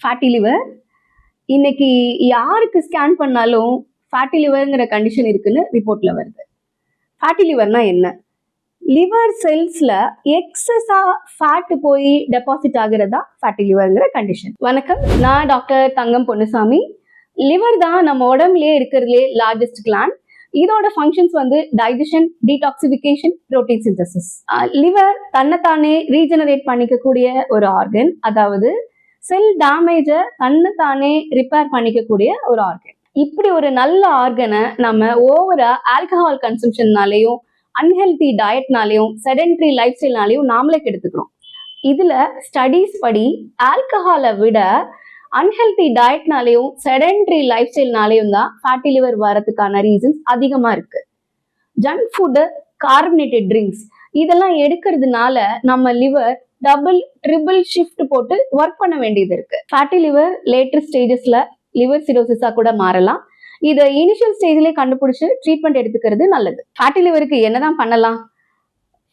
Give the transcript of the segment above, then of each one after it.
Fatty liver இன்னைக்கு யாருக்கு scan பண்ணாலும் ஃபேட்டி லிவருங்கிற கண்டிஷன் இருக்குன்னு ரிப்போர்ட்ல வருது. ஃபேட்டி லிவர்னா என்ன? லிவர் செல்ஸ்ல எக்ஸஸா ஃபேட் போய் டெபாசிட் ஆகுறதா ஃபேட்டி லிவருங்கிற கண்டிஷன் வணக்கம் நான் டாக்டர் தங்கம் பொன்னுசாமி. லிவர் தான் நம்ம உடம்புலயே இருக்கிறதுலே லார்ஜஸ்ட் கிளான் இதோட ஃபங்க்ஷன்ஸ் வந்து digestion detoxification protein synthesis liver தன்னைத்தானே ரீஜெனரேட் பண்ணிக்கக்கூடிய ஒரு ஆர்கன் அதாவது செல் டேமேஜை தன்னைத்தானே ரிப்பேர் பண்ணிக்கக்கூடிய ஒரு ஆர்கன் இப்படி ஒரு நல்ல ஆர்கனை நம்ம ஓவரா ஆல்கஹால் கன்சம்ஷன்னாலையும் அன்ஹெல்தி டயட்னாலையும் செடென்ட்ரி லைஃப் ஸ்டைல்னாலையும் நாமளே கெடுத்துக்கிறோம். இதுல ஸ்டடீஸ் படி ஆல்கஹாலை விட அன்ஹெல்தி டயட்னாலையும் செடென்ட்ரி லைஃப் ஸ்டைல்னாலையும் தான் ஃபேட்டி லிவர் வரதுக்கான ரீசன்ஸ் அதிகமா இருக்கு. ஜங்க் ஃபுட்டு கார்பனேட்டட் ட்ரிங்க்ஸ் இதெல்லாம் எடுக்கிறதுனால நம்ம லிவர் டபுள் ட்ரிபிள் ஷிஃப்ட் போட்டு ஒர்க் பண்ண வேண்டியது இருக்கு. ஃபேட்டி லிவர் லேட்டர் ஸ்டேஜஸ்ல லிவர் சிரோசிஸா கூட மாறலாம். இதை இனிஷியல் ஸ்டேஜ்லேயே கண்டுபிடிச்சு ட்ரீட்மெண்ட் எடுத்துக்கிறது நல்லது. ஃபேட்டி லிவருக்கு என்னதான் பண்ணலாம்?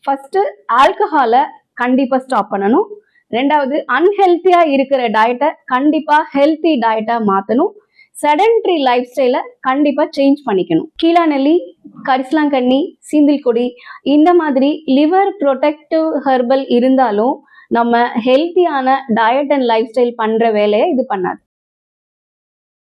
ஃபர்ஸ்ட் ஆல்கஹாலை கண்டிப்பா ஸ்டாப் பண்ணணும். ரெண்டாவது அன்ஹெல்த்தியா இருக்கிற டயட்டை கண்டிப்பா ஹெல்த்தி டயட்டா மாத்தணும். செடன்ட்ரி லைஃப் ஸ்டைலை கண்டிப்பாக சேஞ்ச் பண்ணிக்கணும். கீழாநெல்லி கரிசலாங்கண்ணி சீந்தில் கொடி இந்த மாதிரி லிவர் ப்ரொடெக்டிவ் ஹெர்பல் இருந்தாலும் நம்ம ஹெல்த்தியான டயட் அண்ட் லைஃப் ஸ்டைல் பண்ணுற வேலையை இது பண்ணாது.